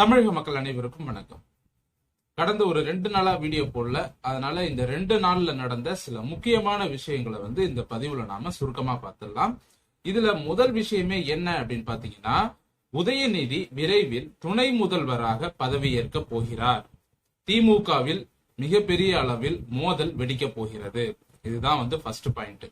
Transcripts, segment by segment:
தமிழக மக்கள் அனைவருக்கும் வணக்கம். கடந்த ஒரு ரெண்டு நாளா வீடியோ போடல. அதனால இந்த ரெண்டு நாள்ல நடந்த சில முக்கியமான விஷயங்களை வந்து இந்த பதிவுல நாம சுருக்கமா பார்த்துடலாம். இதுல முதல் விஷயமே என்ன அப்படின்னு பாத்தீங்கன்னா உதயநிதி விரைவில் துணை முதல்வராக பதவியேற்க போகிறார். திமுகவில் மிகப்பெரிய அளவில் மோதல் வெடிக்க போகிறது. இதுதான் வந்து ஃபர்ஸ்ட் பாயிண்ட்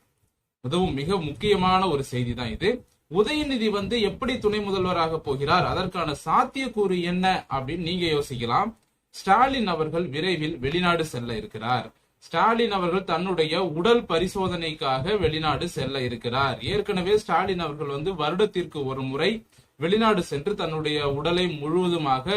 அதுவும் மிக முக்கியமான ஒரு செய்தி தான் இது. உதயநிதி வந்து எப்படி துணை முதல்வராக போகிறார்? அதற்கான சாத்தியக்கூறு என்ன அப்படின்னு நீங்க யோசிக்கலாம். ஸ்டாலின் அவர்கள் விரைவில் வெளிநாடு செல்ல இருக்கிறார். ஸ்டாலின் அவர்கள் தன்னுடைய உடல் பரிசோதனைக்காக வெளிநாடு செல்ல இருக்கிறார். ஏற்கனவே ஸ்டாலின் அவர்கள் வந்து வருடத்திற்கு ஒரு முறை வெளிநாடு சென்று தன்னுடைய உடலை முழுவதுமாக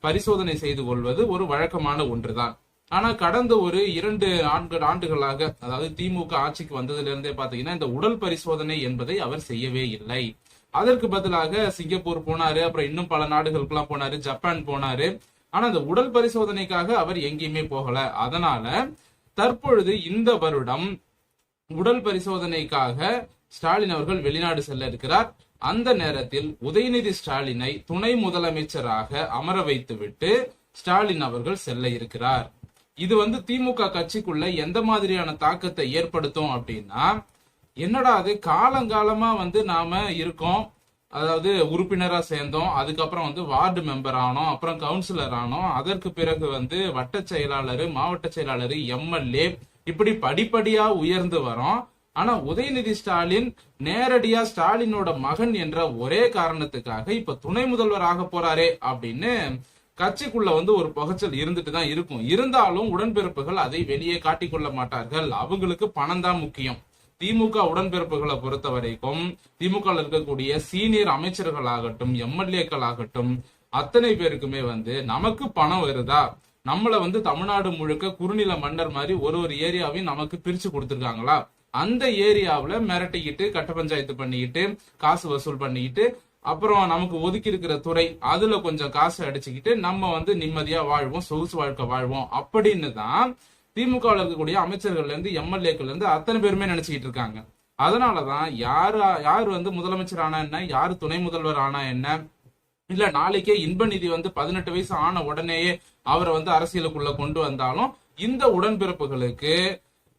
பரிசோதனை செய்து கொள்வது ஒரு வழக்கமான ஒன்றுதான். ஆனா கடந்த ஒரு இரண்டு ஆண்டு ஆண்டுகளாக அதாவது திமுக ஆட்சிக்கு வந்ததுல இருந்தே பாத்தீங்கன்னா இந்த உடல் பரிசோதனை என்பதை அவர் செய்யவே இல்லை. அதற்கு பதிலாக சிங்கப்பூர் போனாரு அப்புறம் இன்னும் பல நாடுகளுக்கெல்லாம் போனாரு ஜப்பான் போனாரு. ஆனா அந்த உடல் பரிசோதனைக்காக அவர் எங்கேயுமே போகல. அதனால தற்பொழுது இந்த வருடம் உடல் பரிசோதனைக்காக ஸ்டாலின் அவர்கள் வெளிநாடு செல்ல இருக்கிறார். அந்த நேரத்தில் உதயநிதி ஸ்டாலினை துணை முதலமைச்சராக அமர வைத்துவிட்டு ஸ்டாலின் அவர்கள் செல்ல இருக்கிறார். இது வந்து திமுக கட்சிக்குள்ள எந்த மாதிரியான தாக்கத்தை ஏற்படுத்தும் அப்படின்னா என்னடா அது காலங்காலமா வந்து நாம இருக்கோம் அதாவது உறுப்பினரா சேர்ந்தோம் அதுக்கப்புறம் வந்து வார்டு மெம்பர் ஆனோம் அப்புறம் கவுன்சிலர் ஆனோம் அதற்கு பிறகு வந்து வட்ட செயலாளர் மாவட்ட செயலாளர் எம்எல்ஏ இப்படி படிப்படியா உயர்ந்து வரோம். ஆனா உதயநிதி ஸ்டாலின் நேரடியா ஸ்டாலினோட மகன் என்ற ஒரே காரணத்துக்காக இப்ப துணை முதல்வர் ஆக போறாரே அப்படின்னு கட்சிக்குள்ள வந்து ஒரு புகைச்சல் இருந்துட்டு தான் இருக்கும். இருந்தாலும் உடன்பிறப்புகள் அதை வெளியே காட்டிக்கொள்ள மாட்டார்கள். அவங்களுக்கு பணம் தான் முக்கியம். திமுக உடன்பிறப்புகளை பொறுத்த வரைக்கும் திமுக இருக்கக்கூடிய சீனியர் அமைச்சர்கள் ஆகட்டும் எம்எல்ஏக்கள் ஆகட்டும் அத்தனை பேருக்குமே வந்து நமக்கு பணம் வருதா? நம்மள வந்து தமிழ்நாடு முழுக்க குறுநில மன்னர் மாதிரி ஒரு ஒரு ஏரியாவையும் நமக்கு பிரிச்சு கொடுத்துருக்காங்களா? அந்த ஏரியாவுல மிரட்டிக்கிட்டு கட்ட பஞ்சாயத்து பண்ணிக்கிட்டு காசு வசூல் பண்ணிக்கிட்டு அப்புறம் நமக்கு ஒதுக்கி இருக்கிற துறை அதுல கொஞ்சம் காசு அடிச்சுக்கிட்டு நம்ம வந்து நிம்மதியா வாழ்வோம் சொகுசு வாழ்க்கை வாழ்வோம் அப்படின்னு தான் திமுக இருக்கக்கூடிய அமைச்சர்கள்ல இருந்து எம்எல்ஏக்கள்ல இருந்து அத்தனை பேருமே நினைச்சுக்கிட்டு இருக்காங்க. அதனாலதான் யாரு யார் வந்து முதலமைச்சர் ஆனா என்ன யாரு துணை முதல்வர் ஆனா என்ன இல்ல நாளைக்கே இன்ப நிதி வந்து பதினெட்டு வயசு ஆன உடனேயே அவரை வந்து அரசியலுக்குள்ள கொண்டு வந்தாலும் இந்த உடன்பிறப்புகளுக்கு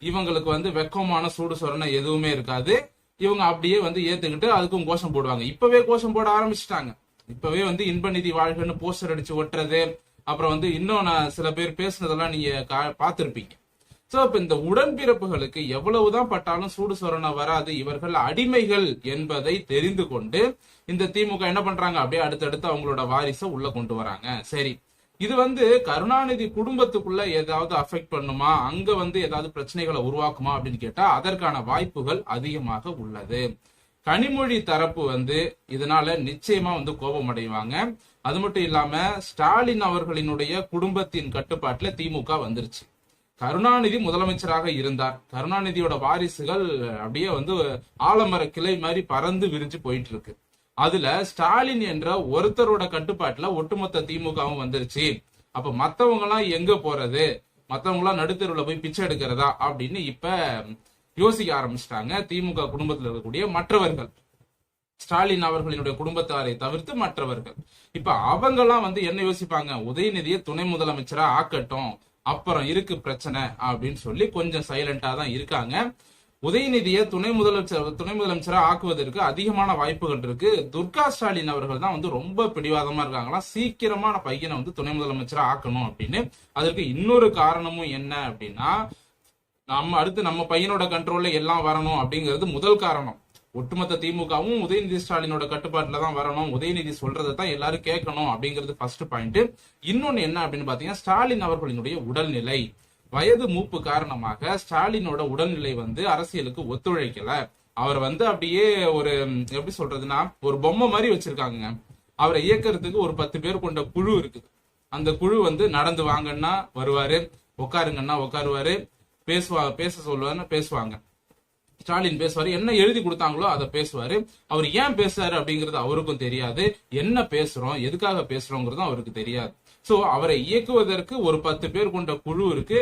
இவங்களுக்கு வந்து வெக்கமான சூடு சொரணை எதுவுமே இருக்காது. இவங்க அப்படியே வந்து ஏத்துக்கிட்டு அதுக்கும் கோஷம் போடுவாங்க. இப்பவே கோஷம் போட ஆரம்பிச்சிட்டாங்க. இப்பவே வந்து இன்ப நிதி வாழ்கன்னு போஸ்டர் அடிச்சு ஒட்டுறது அப்புறம் வந்து இன்னும் நான் சில பேர் பேசுனதெல்லாம் நீங்க பார்த்திருப்பீங்க. சோ இப்ப இந்த உடன்பிறப்புகளுக்கு எவ்வளவுதான் பட்டாலும் சூடு சொரண வராது. இவர்கள் அடிமைகள் என்பதை தெரிந்து கொண்டு இந்த திமுக என்ன பண்றாங்க? அப்படியே அடுத்தடுத்து அவங்களோட வாரிசை உள்ள கொண்டு வராங்க. சரி. இது வந்து கருணாநிதி குடும்பத்துக்குள்ள ஏதாவது அஃபெக்ட் பண்ணுமா? அங்க வந்து ஏதாவது பிரச்சனைகளை உருவாக்குமா அப்படின்னு கேட்டா அதற்கான வாய்ப்புகள் அதிகமாக உள்ளது. கனிமொழி தரப்பு வந்து இதனால நிச்சயமா வந்து கோபம் அடைவாங்க. அது மட்டும் இல்லாம ஸ்டாலின் அவர்களினுடைய குடும்பத்தின் கட்டுப்பாட்டுல திமுக வந்துருச்சு. கருணாநிதி முதலமைச்சராக இருந்தார். கருணாநிதியோட வாரிசுகள் அப்படியே வந்து ஆலமர கிளை மாதிரி பறந்து விரிஞ்சு போயிட்டு இருக்கு. அதுல ஸ்டாலின் என்ற ஒருத்தரோட கட்டுப்பாட்டுல ஒட்டுமொத்த திமுகவும் வந்துருச்சு. அப்ப மத்தவங்க எல்லாம் எங்க போறது? மத்தவங்க எல்லாம் நடுத்தருவுல போய் பிச்சை எடுக்கிறதா? அப்படின்னு இப்ப யோசிக்க ஆரம்பிச்சிட்டாங்க திமுக குடும்பத்தில் இருக்கக்கூடிய மற்றவர்கள். ஸ்டாலின் அவர்களினுடைய குடும்பத்தாரை தவிர்த்து மற்றவர்கள். இப்ப அவங்க எல்லாம் வந்து என்ன யோசிப்பாங்க? உதயநிதியை துணை முதலமைச்சரா ஆக்கட்டும். அப்புறம் இருக்கு பிரச்சனை அப்படின்னு சொல்லி கொஞ்சம் சைலண்டா தான் இருக்காங்க. உதயநிதியை துணை முதலமைச்சர் துணை முதலமைச்சரா ஆக்குவதற்கு அதிகமான வாய்ப்புகள் இருக்கு. துர்கா ஸ்டாலின் அவர்கள் தான் வந்து ரொம்ப பிடிவாதமா இருக்காங்களாம் சீக்கிரமான பையனை வந்து துணை முதலமைச்சரா ஆக்கணும் அப்படின்னு. அதற்கு இன்னொரு காரணமும் என்ன அப்படின்னா நம்ம அடுத்து நம்ம பையனோட கண்ட்ரோல்ல எல்லாம் வரணும் அப்படிங்கிறது முதல் காரணம். ஒட்டுமொத்த திமுகவும் உதயநிதி ஸ்டாலினோட கட்டுப்பாட்டுல தான் வரணும். உதயநிதி சொல்றதை தான் எல்லாரும் கேட்கணும் அப்படிங்கிறது ஃபர்ஸ்ட் பாயிண்ட் இன்னொன்னு என்ன அப்படின்னு பாத்தீங்கன்னா ஸ்டாலின் அவர்களினுடைய உடல்நிலை. வயது மூப்பு காரணமாக ஸ்டாலினோட உடல்நிலை வந்து அரசியலுக்கு ஒத்துழைக்கல. அவர் வந்து அப்படியே ஒரு எப்படி சொல்றதுன்னா ஒரு பொம்மை மாதிரி வச்சிருக்காங்க அவரை இயக்கிறதுக்கு ஒரு பத்து பேர் கொண்ட குழு இருக்குது. அந்த குழு வந்து நடந்து வாங்கன்னா வருவாரு. உட்காருங்கன்னா உட்காருவாரு. பேசுவா பேச சொல்லுவாருன்னா பேசுவாங்க. ஸ்டாலின் பேசுவாரு. என்ன எழுதி கொடுத்தாங்களோ அதை பேசுவாரு. அவர் ஏன் பேசுறாரு அப்படிங்கிறது அவருக்கும் தெரியாது. என்ன பேசுறோம் எதுக்காக பேசுறோங்கிறதும் அவருக்கு தெரியாது. சோ அவரை இயக்குவதற்கு ஒரு பத்து பேர் கொண்ட குழு இருக்கு.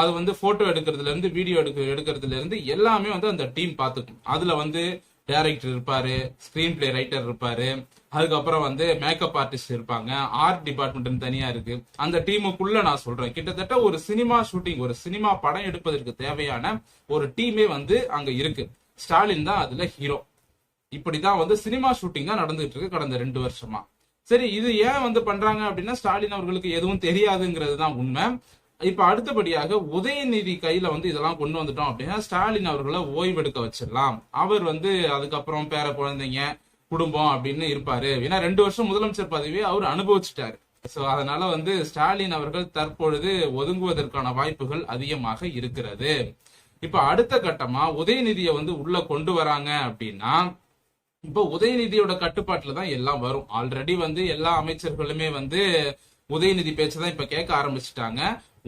அது வந்து போட்டோ எடுக்கிறதுல இருந்து வீடியோ எடுக்க எடுக்கிறதுல இருந்து எல்லாமே வந்து அந்த டீம் பார்த்துக்கும். அதுல வந்து டைரக்டர் இருப்பாரு ஸ்கிரீன் பிளே ரைட்டர் இருப்பாரு அதுக்கப்புறம் வந்து மேக்கப் ஆர்டிஸ்ட் இருப்பாங்க ஆர்ட் டிபார்ட்மெண்ட் தனியா இருக்கு. அந்த டீமுக்குள்ள நான் சொல்றேன். கிட்டத்தட்ட ஒரு சினிமா ஷூட்டிங் ஒரு சினிமா படம் எடுப்பதற்கு தேவையான ஒரு டீமே வந்து அங்க இருக்கு. ஸ்டாலின் தான் அதுல ஹீரோ இப்படிதான் வந்து சினிமா ஷூட்டிங் தான் நடந்துகிட்டு இருக்கு கடந்த ரெண்டு வருஷமா. சரி இது ஏன் வந்து பண்றாங்க அப்படின்னா ஸ்டாலின் அவர்களுக்கு எதுவும் தெரியாதுங்கிறது தான் உண்மை. இப்ப அடுத்தபடியாக உதயநிதி கையில வந்து இதெல்லாம் கொண்டு வந்துட்டோம் அப்படின்னா ஸ்டாலின் அவர்களை ஓய்வெடுக்க வச்சிடலாம். அவர் வந்து அதுக்கப்புறம் பேர குழந்தைங்க குடும்பம் அப்படின்னு இருப்பாரு. ஏன்னா ரெண்டு வருஷம் முதலமைச்சர் பதவியை அவர் அனுபவிச்சிட்டாரு. சோ அதனால வந்து ஸ்டாலின் அவர்கள் தற்பொழுது ஒதுங்குவதற்கான வாய்ப்புகள் அதிகமாக இருக்கிறது. இப்ப அடுத்த கட்டமா உதயநிதியை வந்து உள்ள கொண்டு வராங்க அப்படின்னா இப்போ உதயநிதியோட கட்டுப்பாட்டுல தான் எல்லாம் வரும். ஆல்ரெடி வந்து எல்லா அமைச்சர்களுமே வந்து உதயநிதி பேச்சை தான் இப்ப கேட்க ஆரம்பிச்சிட்டாங்க.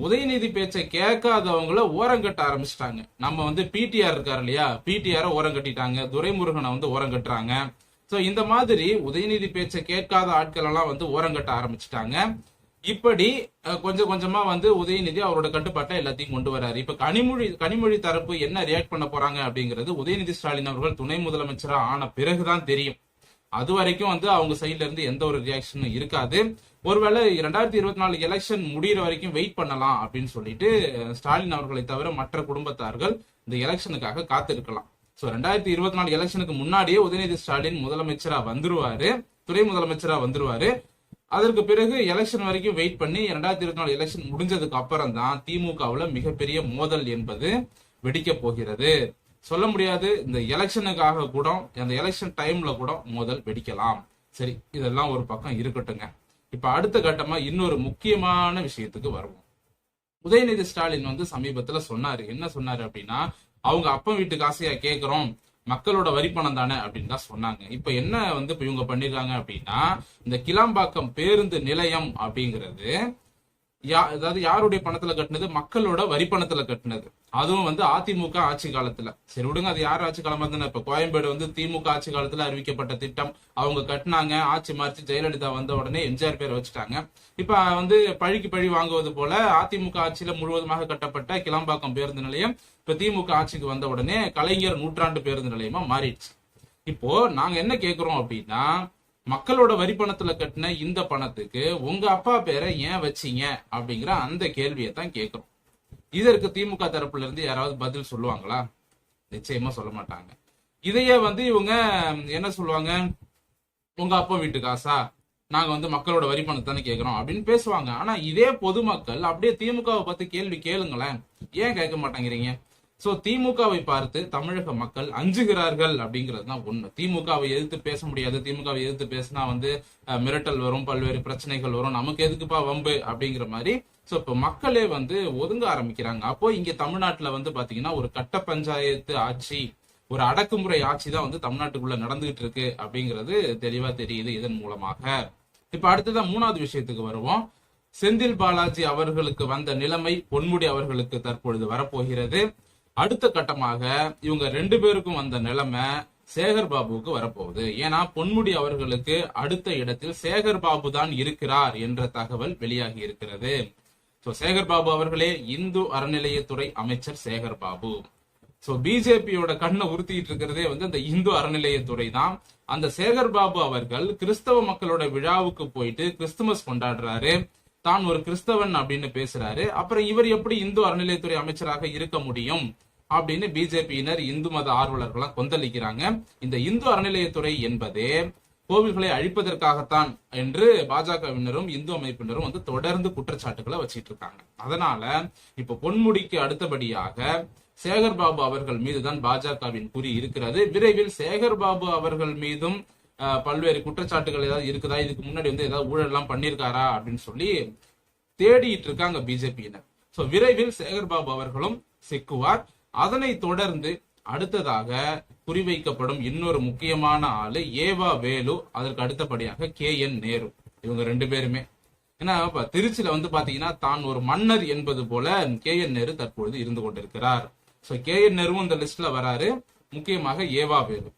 உதயநிதி பேச்சை கேட்காதவங்கள ஓரங்கட்ட ஆரம்பிச்சிட்டாங்க. நம்ம வந்து பிடிஆர் இருக்காரு இல்லையா? பிடிஆர ஓரங்கட்டிட்டாங்க துரைமுருகனை வந்து ஓரங்கட்டுறாங்க சோ இந்த மாதிரி உதயநிதி பேச்சை கேட்காத ஆட்கள் எல்லாம் வந்து ஓரங்கட்ட ஆரம்பிச்சிட்டாங்க. இப்படி கொஞ்சம் கொஞ்சமா வந்து உதயநிதி அவரோட கட்டுப்பாட்டை எல்லாத்தையும் கொண்டு வராரு. இப்ப கனிமொழி கனிமொழி தரப்பு என்ன ரியாக்ட் பண்ண போறாங்க அப்படிங்கிறது உதயநிதி ஸ்டாலின் அவர்கள் துணை முதலமைச்சரா ஆன பிறகுதான் தெரியும். அது வரைக்கும் வந்து அவங்க சைட்ல இருந்து எந்த ஒரு ரியாக்ஷனும் இருக்காது. ஒருவேளை ரெண்டாயிரத்தி இருபத்தி நாலு எலெக்ஷன் முடியிற வரைக்கும் வெயிட் பண்ணலாம் அப்படின்னு சொல்லிட்டு ஸ்டாலின் அவர்களை தவிர மற்ற குடும்பத்தார்கள் இந்த எலெக்ஷனுக்காக காத்திருக்கலாம். ஸோ ரெண்டாயிரத்தி இருபத்தி நாலு எலெக்ஷனுக்கு முன்னாடியே உதயநிதி ஸ்டாலின் முதலமைச்சரா வந்துருவாரு. துணை முதலமைச்சரா வந்துருவாரு. அதற்கு பிறகு எலெக்ஷன் வரைக்கும் வெயிட் பண்ணி ரெண்டாயிரத்தி இருபத்தி நாலு எலெக்ஷன் முடிஞ்சதுக்கு அப்புறம் தான் திமுகவுல மிகப்பெரிய மோதல் என்பது வெடிக்க போகிறது. சொல்ல முடியாது. இந்த எலெக்ஷனுக்காக கூட அந்த எலெக்ஷன் டைம்ல கூட மோதல் வெடிக்கலாம். சரி இதெல்லாம் ஒரு பக்கம் இருக்கட்டுங்க இப்ப அடுத்த கட்டமா இன்னொரு முக்கியமான விஷயத்துக்கு வருவோம். உதயநிதி ஸ்டாலின் வந்து சமீபத்துல சொன்னாரு. என்ன சொன்னாரு அப்படின்னா அவங்க அப்பன் வீட்டு காசையா கேக்குறோம். மக்களோட வரி பணம் தானே அப்படின்னு தான் சொன்னாங்க. இப்ப என்ன வந்து இப்ப இவங்க பண்ணிருக்காங்க அப்படின்னா இந்த கிளாம்பாக்கம் பேருந்து நிலையம் அப்படிங்கிறது யா- அதாவது யாருடைய பணத்துல கட்டினது? மக்களோட வரி பணத்துல கட்டினது. அதுவும் வந்து அதிமுக ஆட்சி காலத்துல. சரி விடுங்க அது யார் ஆட்சி காலமா இருந்தா இப்ப கோயம்பேடு வந்து திமுக ஆட்சி காலத்துல அறிவிக்கப்பட்ட திட்டம். அவங்க கட்டினாங்க ஆட்சி மாறிச்சு ஜெயலலிதா வந்த உடனே எம்ஜிஆர் பேர் வச்சுட்டாங்க. இப்ப வந்து பழிக்கு பழி வாங்குவது போல அதிமுக ஆட்சியில முழுவதுமாக கட்டப்பட்ட கிளாம்பாக்கம் பேருந்து நிலையம் இப்ப திமுக ஆட்சிக்கு வந்த உடனே கலைஞர் நூற்றாண்டு பேருந்து நிலையமா மாறிடுச்சு. இப்போ நாங்க என்ன கேக்குறோம் அப்படின்னா மக்களோட வரி பணத்துல கட்டின இந்த பணத்துக்கு உங்க அப்பா பேரை ஏன் வச்சீங்க அப்படிங்கிற அந்த கேள்வியை தான் கேட்கிறோம். இதற்கு திமுக தரப்புல இருந்து யாராவது பதில் சொல்லுவாங்களா? நிச்சயமா சொல்ல மாட்டாங்க. இதையே வந்து இவங்க என்ன சொல்லுவாங்க? உங்க அப்பா வீட்டு காசா? நாங்க வந்து மக்களோட வரி பணத்தை தானே கேக்குறோம் அப்படின்னு பேசுவாங்க. ஆனா இதே பொதுமக்கள் அப்படியே திமுகவை பத்தி கேள்வி கேளுங்களேன். ஏன் கேட்க மாட்டேங்கிறீங்க? சோ திமுகவை பார்த்து தமிழக மக்கள் அஞ்சுகிறார்கள் அப்படிங்கிறது தான் ஒண்ணு திமுகவை எதிர்த்து பேச முடியாது. திமுகவை எதிர்த்து பேசினா வந்து மிரட்டல் வரும் பல்வேறு பிரச்சனைகள் வரும். நமக்கு எதுக்குப்பா வம்பு அப்படிங்கிற மாதிரி. சோ இப்ப மக்களே வந்து ஒதுங்க ஆரம்பிக்கிறாங்க. அப்போ இங்க தமிழ்நாட்டுல வந்து பாத்தீங்கன்னா ஒரு கட்ட பஞ்சாயத்து ஆட்சி ஒரு அடக்குமுறை ஆட்சி தான் வந்து தமிழ்நாட்டுக்குள்ள நடந்துகிட்டு இருக்கு அப்படிங்கிறது தெளிவா தெரியுது இதன் மூலமாக. இப்ப அடுத்ததான் மூணாவது விஷயத்துக்கு வருவோம். செந்தில் பாலாஜி அவர்களுக்கு வந்த நிலைமை பொன்முடி அவர்களுக்கு தற்பொழுது வரப்போகிறது. அடுத்த கட்டமாக இவங்க ரெண்டு பேருக்கும் வந்த நிலைமை சேகர் பாபுவுக்கு வரப்போகுது. ஏன்னா பொன்முடி அவர்களுக்கு அடுத்த இடத்தில் சேகர் பாபு தான் இருக்கிறார் என்ற தகவல் வெளியாகி இருக்கிறது. சேகர் பாபு அவர்களே இந்து அறநிலையத்துறை அமைச்சர் சேகர் பாபு. சோ பிஜேபியோட கண்ணை உறுத்திட்டு இருக்கிறதே வந்து அந்த இந்து அறநிலையத்துறை தான். அந்த சேகர் பாபு அவர்கள் கிறிஸ்தவ மக்களோட விழாவுக்கு போயிட்டு கிறிஸ்துமஸ் கொண்டாடுறாரு. தான் ஒரு கிறிஸ்தவன் அப்படின்னு பேசுறாரு. அப்புறம் இவர் எப்படி இந்து அறநிலையத்துறை அமைச்சராக இருக்க முடியும் அப்படின்னு பிஜேபியினர் இந்து மத ஆர்வலர்கள்லாம் கொந்தளிக்கிறாங்க. இந்த இந்து அறநிலையத்துறை என்பதே கோவில்களை அழிப்பதற்காகத்தான் என்று பாஜகவினரும் இந்து அமைப்பினரும் வந்து தொடர்ந்து குற்றச்சாட்டுகளை வச்சிட்டு இருக்காங்க. அதனால இப்ப பொன்முடிக்கு அடுத்தபடியாக சேகர் பாபு அவர்கள் மீதுதான் பாஜகவின் குறி இருக்கிறது. விரைவில் சேகர் பாபு அவர்கள் மீதும் பல்வேறு குற்றச்சாட்டுகள் ஏதாவது இருக்குதா? இதுக்கு முன்னாடி வந்து ஏதாவது ஊழல் எல்லாம் அப்படின்னு சொல்லி தேடிட்டு இருக்காங்க பிஜேபியினர். ஸோ விரைவில் சேகர் பாபு அவர்களும் சிக்குவார். அதனை தொடர்ந்து அடுத்ததாக குறிவைக்கப்படும் இன்னொரு முக்கியமான ஆளு ஏவா வேலு அதற்கு அடுத்தபடியாக கே என் நேரு. இவங்க ரெண்டு பேருமே. ஏன்னா இப்ப திருச்சியில வந்து பாத்தீங்கன்னா தான் ஒரு மன்னர் என்பது போல கே என் நேரு தற்பொழுது இருந்து கொண்டிருக்கிறார். சோ கே என் நேருவும் இந்த லிஸ்ட்ல வராரு. முக்கியமாக ஏவா வேலு.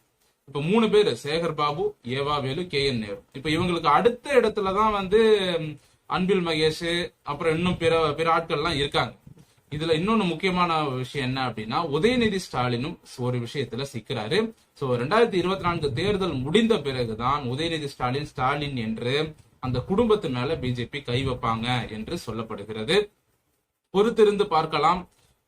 இப்ப மூணு பேரு சேகர் பாபு ஏவா வேலு கே என் நேரு. இப்ப இவங்களுக்கு அடுத்த இடத்துல தான் வந்து அன்பில் மகேஷ் அப்புறம் இன்னும் பிற பிற ஆட்கள் எல்லாம் இருக்காங்க. இதுல இன்னொன்னு முக்கியமான விஷயம் என்ன அப்படின்னா உதயநிதி ஸ்டாலினும் ஒரு விஷயத்துல சிக்கிறாரு. சோ ரெண்டாயிரத்தி இருபத்தி நான்கு தேர்தல் முடிந்த பிறகுதான் உதயநிதி ஸ்டாலின் ஸ்டாலின் என்று அந்த குடும்பத்து மேல பிஜேபி கை வைப்பாங்க என்று சொல்லப்படுகிறது. பொறுத்திருந்து பார்க்கலாம்.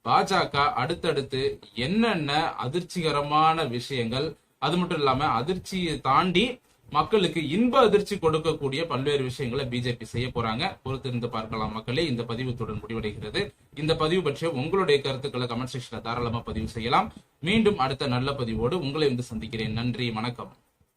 பாஜக அடுத்தடுத்து என்னென்ன அதிர்ச்சிகரமான விஷயங்கள் அது மட்டும் இல்லாம அதிர்ச்சியை தாண்டி மக்களுக்கு இன்ப அதிர்ச்சி கொடுக்கக்கூடிய பல்வேறு விஷயங்களை பிஜேபி செய்ய போறாங்க. பொறுத்திருந்து பார்க்கலாம் மக்களே. இந்த பதிவுத்துடன் முடிவடைகிறது. இந்த பதிவு பற்றிய உங்களுடைய கருத்துக்களை கமெண்ட் செக்ஷன்ல தாராளமா பதிவு செய்யலாம். மீண்டும் அடுத்த நல்ல பதிவோடு உங்களை வந்து சந்திக்கிறேன். நன்றி. வணக்கம்.